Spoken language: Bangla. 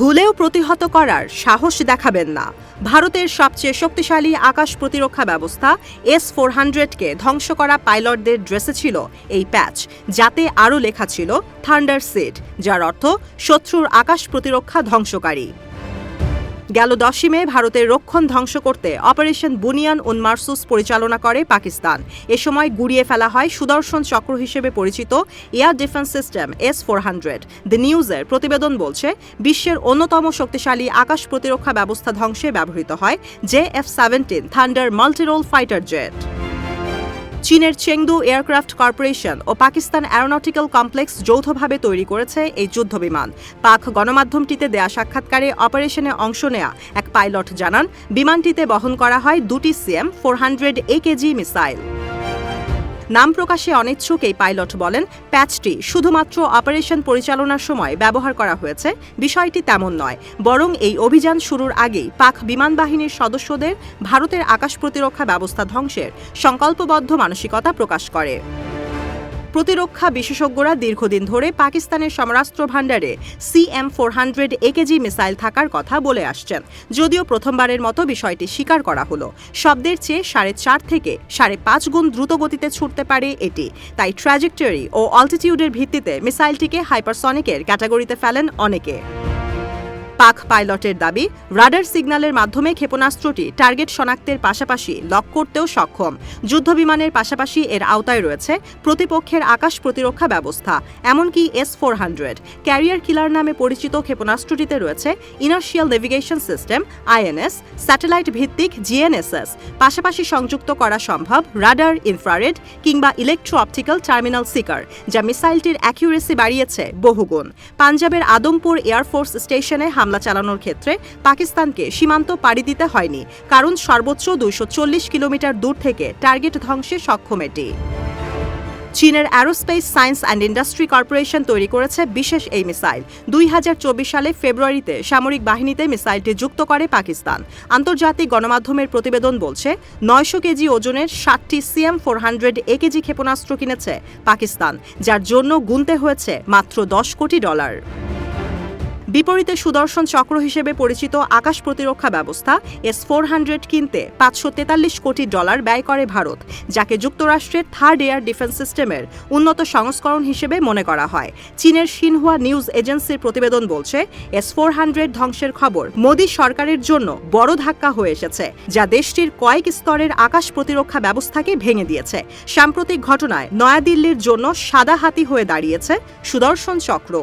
ভুলেও প্রতিহত করার সাহস দেখাবেন না। ভারতের সবচেয়ে শক্তিশালী আকাশ প্রতিরক্ষা ব্যবস্থা এস ফোর হান্ড্রেডকে ধ্বংস করা পাইলটদের ড্রেসে ছিল এই প্যাচ, যাতে আরও লেখা ছিল থান্ডার সিড, যার অর্থ শত্রুর আকাশ প্রতিরক্ষা ধ্বংসকারী। গেল দশই মে ভারতের রক্ষণ ধ্বংস করতে অপারেশন বুনিয়ান উনমার্সুস পরিচালনা করে পাকিস্তান। এ সময় গুড়িয়ে ফেলা হয় সুদর্শন চক্র হিসেবে পরিচিত air defence system S four hundred. The নিউজের প্রতিবেদন বলছে, বিশ্বের অন্যতম শক্তিশালী আকাশ প্রতিরক্ষা ব্যবস্থা ধ্বংসে ব্যবহৃত হয় J F seventeen, thunder multirole fighter jet. চীনের চেংদু এয়ারক্রাফট কর্পোরেশন ও পাকিস্তান অ্যারোনটিক্যাল কমপ্লেক্স যৌথভাবে তৈরি করেছে এই যুদ্ধ বিমান পাক গণমাধ্যমটিতে দেয়া সাক্ষাৎকারে অপারেশনে অংশ নেয়া এক পাইলট জানান, বিমানটিতে বহন করা হয় দুটি CM four hundred A KG missile. নাম প্রকাশে অনিচ্ছুক এই পাইলট বলেন, প্যাচটি শুধুমাত্র অপারেশন পরিচালনার সময় ব্যবহার করা হয়েছে। বিষয়টি তেমন নয়, বরং এই অভিযান শুরুর আগেই পাক বিমান বাহিনীর সদস্যদের ভারতের আকাশ প্রতিরক্ষা ব্যবস্থা ধ্বংসের সংকল্পবদ্ধ মানসিকতা প্রকাশ করে। প্রতিরক্ষা বিশেষজ্ঞরা দীর্ঘদিন ধরে পাকিস্তানের সমরাস্ত্র ভাণ্ডারে CM four hundred AKG missile থাকার কথা বলে আসছেন। যদিও প্রথমবারের মতো বিষয়টি স্বীকার করা হলো। শব্দের চেয়ে সাড়ে চার থেকে সাড়ে পাঁচ গুণ দ্রুত গতিতে ছুটতে পারে এটি। তাই ট্র্যাজেক্টরি ও অল্টিটিউডের ভিত্তিতে মিসাইলটিকে হাইপারসনিকের ক্যাটাগরিতে ফেলেন অনেকে। পাক পাইলটের দাবি, রাডার সিগন্যালের মাধ্যমে ক্ষেপণাস্ত্রটি টার্গেট শনাক্তের পাশাপাশি লক করতেও সক্ষম। যুদ্ধবিমানের পাশাপাশি এর আওতায় রয়েছে প্রতিপক্ষের আকাশ প্রতিরক্ষা ব্যবস্থা, এমনকি S four hundred. Carrier killer নামে পরিচিত ক্ষেপণাস্ত্রটিতে রয়েছে inertial navigation system, INS, satellite ভিত্তিক জিএনএসএস পাশাপাশি সংযুক্ত করা সম্ভব রাডার ইনফ্রারেড কিংবা ইলেকট্রো অপটিক্যাল টার্মিনাল সিকার, যা মিসাইলটির অ্যাকিউরেসি বাড়িয়েছে বহুগুণ। পাঞ্জাবের আদমপুর এয়ারফোর্স স্টেশনে হামলা চালানোর ক্ষেত্রে পাকিস্তানকে সীমান্ত পাড়ি দিতে হয়নি, কারণ সর্বোচ্চ দুইশো চল্লিশ কিলোমিটার দূর থেকে টার্গেট ধ্বংসে সক্ষম এটি। চীনের aerospace science and industry corporation তৈরি করেছে বিশেষ এই মিসাইল। দুই হাজার চব্বিশ সালে ফেব্রুয়ারিতে সামরিক বাহিনীতে মিসাইলটি যুক্ত করে পাকিস্তান। আন্তর্জাতিক গণমাধ্যমের প্রতিবেদন বলছে, নয়শো কেজি ওজনের ষাটটি CM four hundred A KG ক্ষেপণাস্ত্র কিনেছে পাকিস্তান, যার জন্য গুনতে হয়েছে মাত্র দশ কোটি ডলার। বিপরীতে সুদর্শন চক্র হিসেবে পরিচিত আকাশ প্রতিরক্ষা ব্যবস্থা এস ফোর হান্ড্রেড কিনতে পাঁচশো তেতাল্লিশ কোটি ডলার ব্যয় করে ভারত, যাকে যুক্তরাষ্ট্রের থার্ড এয়ার ডিফেন্স সিস্টেমের উন্নত সংস্করণ হিসেবে মনে করা হয়। চীনের সিনহুয়া নিউজ এজেন্সির প্রতিবেদন বলছে এস ফোর হান্ড্রেড ধ্বংসের খবর মোদী সরকারের জন্য বড় ধাক্কা হয়ে এসেছে, যা দেশটির কয়েক স্তরের আকাশ প্রতিরক্ষা ব্যবস্থাকে ভেঙে দিয়েছে। সাম্প্রতিক ঘটনায় নয়াদিল্লির জন্য সাদা হাতি হয়ে দাঁড়িয়েছে সুদর্শন চক্র।